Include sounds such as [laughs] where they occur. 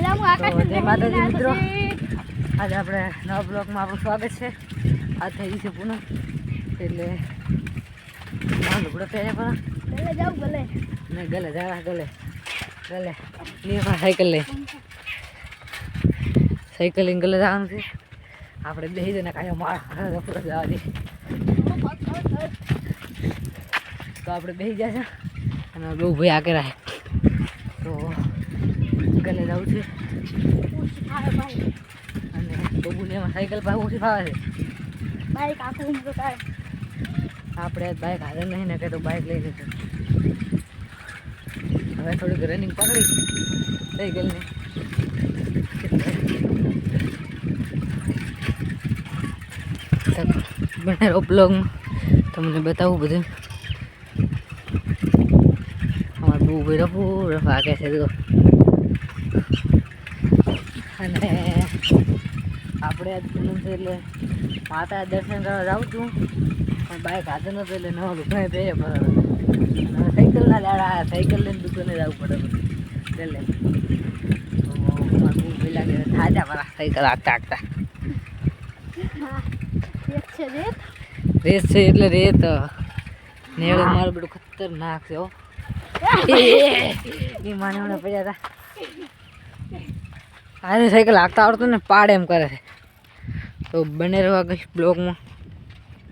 જય માતાજી મિત્રો. આજે આપણે નવા બ્લોગમાં આપણું સ્વાગત છે. આ થઈ છે પૂનમ. એટલે લુગડો પહેર્યા પણ. ગલે જાવ ગલે. ને ગલે જવા ગલે. ગલે. લીમાં સાયકલ લઈ સાયકલ લઈને ગલે જવાનું છે. આપણે બેસી જણા કાંઈ માળ રફડો જવા દે તો આપણે બેસી ગયા છે. અને બહુ ભાઈ આગળ આવે તો ગલે જવું છે. અને બબુને એમાં સાયકલ પાસે ઓછી ફાવે છે બાઈક આખું તો થાય. આપણે બાઈક બાઇક હાજર નહીં ને કે તો બાઇક લઈ લીધું હવે થોડીક રનિંગ પકડી. સાયકલની તો બનાવો બ્લોગમાં તમને બતાવું બધું. અમારે બહુ ભાઈ રફું રફ કે છે તો. અને આપણે એટલે માતા દર્શન કરવા જાઉં છું. પણ બાઇક હાથે નતું એટલે નવા લુગડા પહેરે પણ સાયકલના દાડા સાયકલ લઈને દુકાને જવું પડે એટલે તો પેલા લાગે થાજા મારા સાયકલ હાંકતા રેસ છે એટલે રેત. નેળે મારું બધું ખતરનાક છે હો. [laughs] એ માને મને પડ્યા હતા. આને સાયકલ હાંકતા આવડતું ને પાડ એમ કરે છે. તો બને રહેવા ગઈ બ્લોગમાં.